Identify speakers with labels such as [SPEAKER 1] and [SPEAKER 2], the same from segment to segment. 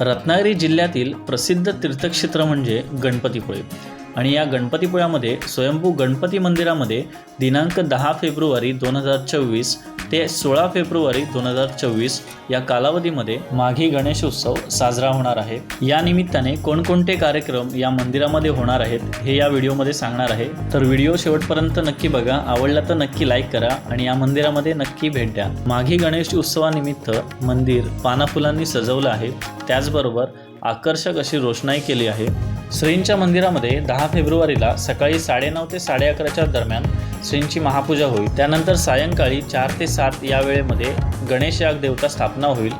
[SPEAKER 1] रत्नागिरी जिल्ह्यातील प्रसिद्ध तीर्थक्षेत्र म्हणजे गणपतीपुळे. आणि या गणपतीपुळ्यामध्ये स्वयंभू गणपती मंदिरामध्ये दिनांक दहा फेब्रुवारी दोन हजार चोवीस ते सोळा फेब्रुवारी दोन हजार चोवीस या कालावधीमध्ये माघी गणेशोत्सव साजरा होणार आहे. या निमित्ताने कोणकोणते कार्यक्रम या मंदिरामध्ये होणार आहेत हे या व्हिडिओमध्ये सांगणार आहे. तर व्हिडिओ शेवटपर्यंत नक्की बघा आवडला तर नक्की लाईक करा आणि या मंदिरामध्ये नक्की भेट द्या. माघी गणेश उत्सवानिमित्त मंदिर पानाफुलांनी सजवलं आहे. त्याचबरोबर आकर्षक अशी रोषणाई केली आहे. श्रींच्या मंदिरामध्ये दहा फेब्रुवारीला सकाळी साडेनऊ ते साडे अकराच्या दरम्यान श्रींची महापूजा होईल. त्यानंतर सायंकाळी चार ते सात या वेळेमध्ये गणेश याग देवता स्थापना होईल.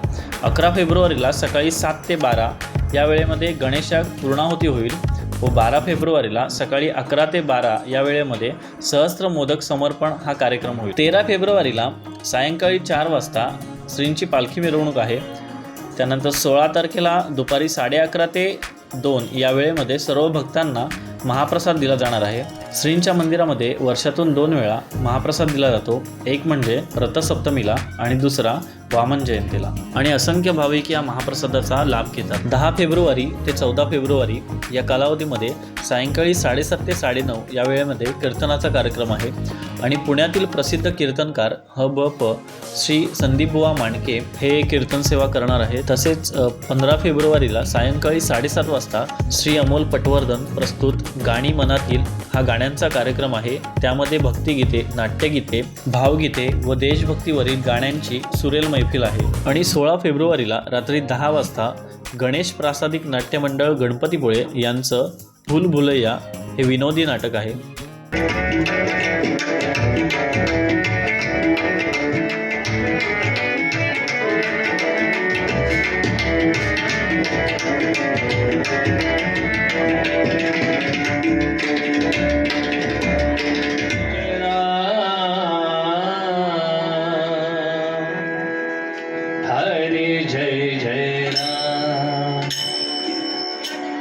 [SPEAKER 1] अकरा फेब्रुवारीला सकाळी सात ते बारा या वेळेमध्ये गणेश याग पूर्णाहुती होईल व बारा फेब्रुवारीला सकाळी अकरा ते बारा या वेळेमध्ये सहस्त्र मोदक समर्पण हा कार्यक्रम होईल. तेरा फेब्रुवारीला सायंकाळी चार वाजता श्रींची पालखी मिरवणूक आहे. त्यानंतर सोळा तारखेला दुपारी साडे अकरा ते दोन या वेळेमध्ये सर्व भक्तांना महाप्रसाद दिला जाणार आहे. श्रींच्या मंदिरामध्ये वर्षातून दोन वेळा महाप्रसाद दिला जातो. एक म्हणजे रथसप्तमीला आणि दुसरा वामन जयंतीला. आणि असंख्य भाविक या महाप्रसादाचा लाभ घेतात. दहा फेब्रुवारी ते चौदा फेब्रुवारी या कालावधीमध्ये सायंकाळी साडेसात ते साडेनऊ या वेळेमध्ये कीर्तनाचा कार्यक्रम आहे. आणि पुण्यातील प्रसिद्ध कीर्तनकार ह ब प श्री संदीपबुवा मांडके हे कीर्तन सेवा करणार आहे तसेच पंधरा फेब्रुवारीला सायंकाळी साडेसात वाजता श्री अमोल पटवर्धन प्रस्तुत गाणी मनातील हा गाण्यांचा कार्यक्रम आहे. त्यामध्ये भक्तिगीते नाट्यगीते भावगीते व देशभक्तीवरील गाण्यांची सुरेल मैफिल आहे. आणि सोळा फेब्रुवारीला रात्री दहा वाजता गणेश प्रासादिक नाट्यमंडळ गणपतीपुळे यांचं भुलभुलैया हे विनोदी नाटक आहे.